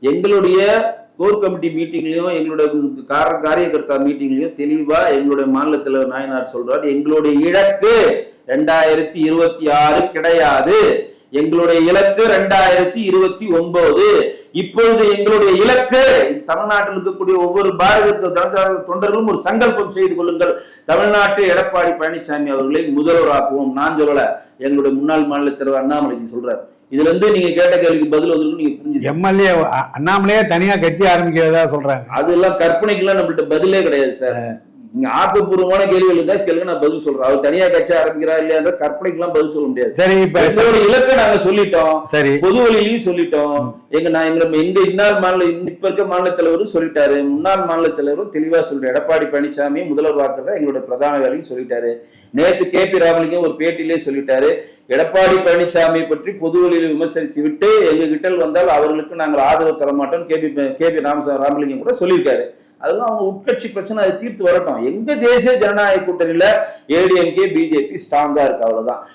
எங்களுடைய core committee மீட்டிங்லயும் எங்களுடைய கார காரியகர்த்தா மீட்டிங்லயும் தெளிவா எங்களுடைய மாநில தலைவர் நாயனார் சொல்றார். எங்களுடைய இலக்கு ரெண்டாயிரத்தி இருபத்தி ஆறு கிடையாது. எங்களுடைய இலக்கு ரெண்டாயிரத்தி இருபத்தி ஒன்பது. இப்பொழுது எங்களுடைய இலக்கு தமிழ்நாட்டில் இருக்கக்கூடிய ஒவ்வொரு பாரதிய தொண்டர்களும் ஒரு சங்கல்பம் செய்து கொள்ளுங்கள். தமிழ்நாட்டு எடப்பாடி பழனிசாமி அவர்களை முதல்வராக்குவோம். நான் சொல்லல எங்களுடைய முன்னாள் மாநில தலைவர் அண்ணாமலைஜி சொல்றாரு. இதுல இருந்து நீங்க கேட்ட கேள்விக்கு பதில் வந்து நீங்க எம்எல்ஏ அண்ணாமலையே தனியா கட்சி ஆரம்பிக்கிறதா சொல்றாங்க. அதெல்லாம் கற்பனைக்கெல்லாம் நம்மள்ட்ட பதிலே கிடையாது சார். நீங்க ஆக்கப்பூர்வமான கேள்விகள் இருந்தா கேளுங்க நான் பதில் சொல்றேன். அவர் தனியா கட்சி ஆரம்பிக்கிறா இல்லையான்ற கற்பனைக்கெல்லாம் பதில் சொல்ல முடியாது. சரி இப்ப எங்களோட இலக்கை நாங்க சொல்லிட்டோம். சரி. பொது வழியிலையும் சொல்லிட்டோம். எங்க நான் எங்க எங்க இன்னார் மாநில இப்ப இருக்க மாநில தலைவரும் சொல்லிட்டாரு. முன்னாள் மாநில தலைவரும் தெளிவா சொல்றாரு எடப்பாடி பழனிசாமி முதல்வர் வாக்குறதா எங்களோட பிரதான வேலையும் சொல்லிட்டாரு. நேத்து கே பி ராமலிங்கம் ஒரு பேட்டியிலே சொல்லிட்டாரு. எடப்பாடி பழனிசாமி பற்றி பொது வழியில் விமர்சித்து விட்டு எங்க கிட்ட வந்தால் அவர்களுக்கு நாங்கள் ஆதரவு தர மாட்டோம் K P K P Ramalingam கூட சொல்லியிருக்காரு. அதெல்லாம் அவங்க உட்கட்சி பிரச்சனை அதை தீர்த்து வரட்டும். எங்க தேசிய ஜனநாயக கூட்டணியில ஏடிஎம்கே பிஜேபி ஸ்ட்ராங்கா இருக்கு அவ்வளவுதான்.